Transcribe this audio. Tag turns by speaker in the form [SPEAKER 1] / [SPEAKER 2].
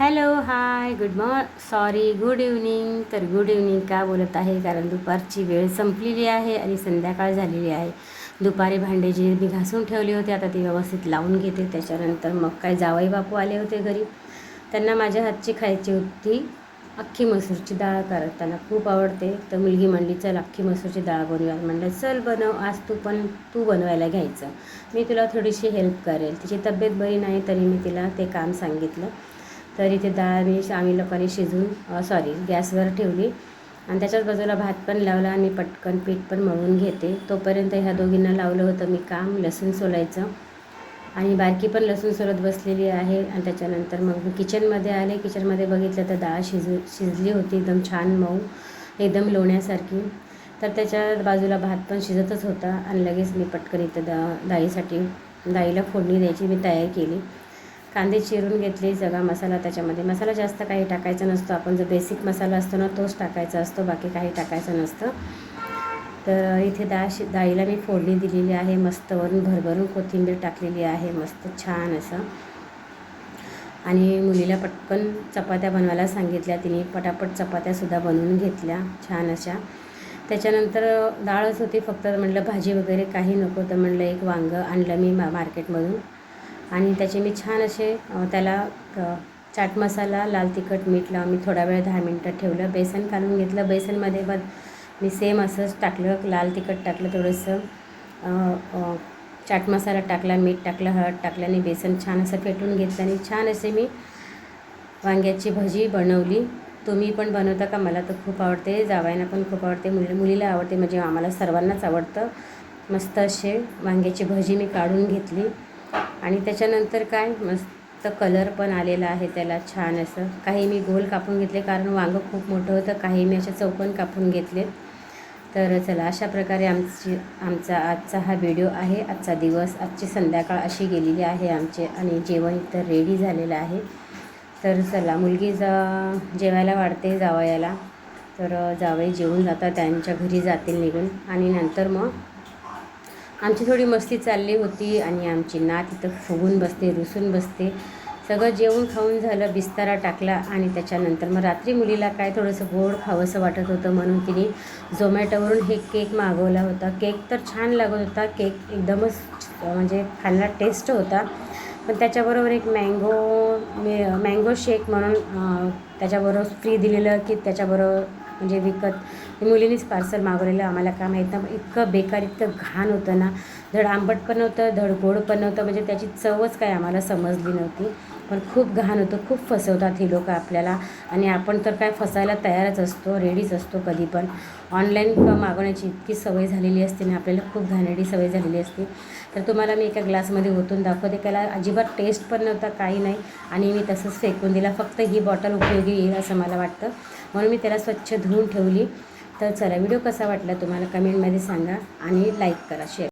[SPEAKER 1] Hello hi good मॉर् sorry good evening तर good evening का बोलत आहे? कारण दुपारची वेळ संपलेली आहे आणि संध्याकाळ झालेली आहे. दुपारी भांडे जे मी घासून ठेवले होते. आता ती व्यवस्थित लावून घेते. त्याच्यानंतर मग काय जावई बापू आले होते घरी. त्यांना माझ्या हातची खायची होती अख्खी मसूरची डाळ कारण त्यांना खूप आवडते. तर मुलगी म्हणली चल अख्खी मसूरची डाळ बनवूया. म्हणलं चल बनव. आज तू पण तू बनवायला घ्यायचं. मी तुला थोडीशी हेल्प करेल. तिची तब्येत बरी नाही तरी मी तिला ते काम सांगितलं. तर इथे डाळ मी आम्ही लोकांनी शिजून सॉरी गॅसवर ठेवली. आणि त्याच्याच बाजूला भात पण लावला आणि पटकन पीठ पण मळून घेते. तोपर्यंत ह्या दोघींना लावलं होतं मी काम लसूण सोलायचं. आणि बारकी पण लसूण सोलत बसलेली आहे. आणि त्याच्यानंतर मग मी किचनमध्ये आले. किचनमध्ये बघितलं तर डाळ शिजू शिजली होती. एकदम छान मऊ एकदम लोण्यासारखी. तर त्याच्या बाजूला भात पण शिजतच होता. आणि लगेच मी पटकन इथं दा डाळीसाठी डाळीला फोडणी द्यायची मी तयार केली. कांदे चिरून घेतले सगळा मसाला त्याच्यामध्ये. मसाला जास्त काही टाकायचा नसतो. आपण जो बेसिक मसाला असतो ना तोच टाकायचा असतो. बाकी काही टाकायचं नसतं. तर इथे डाळ शि डाळीला मी फोडणी दिलेली आहे. मस्त वरून भरभरून कोथिंबीर टाकलेली आहे. मस्त छान असं. आणि मुलीला पटकन चपात्या बनवायला सांगितल्या. तिने पटापट चपात्यासुद्धा बनवून घेतल्या. छान अशा. त्याच्यानंतर डाळच होती. फक्त म्हटलं भाजी वगैरे काही नको. तर म्हणलं एक वांगं आणलं मी मा मार्केटमधून आणि त्याचे मी छान असे त्याला चाट मसाला लाल तिखट मीठ लावून मी थोडा वेळ दहा मिनटं ठेवलं. बेसन काढून घेतलं. बेसनमध्ये पण मी सेम असंच टाकलं. लाल तिखट टाकलं थोडंसं. चाट मसाला टाकला मीठ टाकलं हळद टाकलं आणि बेसन छान असं फेटून घेतलं आणि छान असे मी वांग्याची भजी बनवली. तुम्ही पण बनवता का? मला तर खूप आवडते. जावायला पण खूप आवडते. मुली मुलीला आवडते. म्हणजे आम्हाला सर्वांनाच आवडतं. मस्त असे वांग्याची भजी मी काढून घेतली. आणि त्याच्यानंतर काय मस्त कलर पण आलेला आहे त्याला छान असं. काही मी गोल कापून घेतले कारण वांगं खूप मोठं होतं काही मी असे चौकन कापून घेतले तर चला अशा प्रकारे आमची आमचा आजचा हा व्हिडिओ आहे. आजचा दिवस आजची संध्याकाळ अशी गेलेली आहे आमचे आणि जेवण तर रेडी झालेलं आहे. तर चला मुलगी जा जेवायला वाढते जावयाला. तर जावई जेवून जातात त्यांच्या घरी जातील निघून. आणि नंतर मग आमची थोडी मस्ती चालली होती आणि आमची नात इथं फुगून बसते रुसून बसते. सगळं जेवण खाऊन झालं बिस्तारा टाकला आणि त्याच्यानंतर मग रात्री मुलीला काय थोडंसं गोड खावंसं वाटत होतं म्हणून तिने झोमॅटोवरून हे केक मागवला होता. केक तर छान लागत होता केक एकदमच म्हणजे खायला टेस्ट होता. पण त्याच्याबरोबर एक मँगो मे मँगो शेक म्हणून त्याच्याबरोबर फ्री दिलेलं की त्याच्याबरोबर म्हणजे विकत. मुलीनेच पार्सल मागवलेलं आम्हाला काय माहीत ना इतकं बेकार इतकं घाण होतं ना. धड आंबट पण नव्हतं धड गोड पण नव्हतं म्हणजे त्याची चवच काय आम्हाला समजली नव्हती. पण खूप घाण होतं खूप फसवतात ही लोकं आपल्याला. आणि आपण तर काय फसायला तयारच असतो रेडीच असतो कधी पण. ऑनलाईन मागवण्याची इतकी सवय झालेली असते ना आपल्याला खूप घाणेरडी सवय झालेली असते. तर तुम्हाला मी एका ग्लासमध्ये ओतून दाखवते त्याला अजिबात टेस्ट पण नव्हता काही नाही. आणि मी तसंच फेकून दिला फक्त ही बॉटल उपयोगी येईल असं मला वाटतं. म्हणून मी त्याला स्वच्छ धुवून ठेवली. तर चला व्हिडिओ कसा वाटला तुम्हाला कमेंटमध्ये सांगा आणि लाईक करा शेअर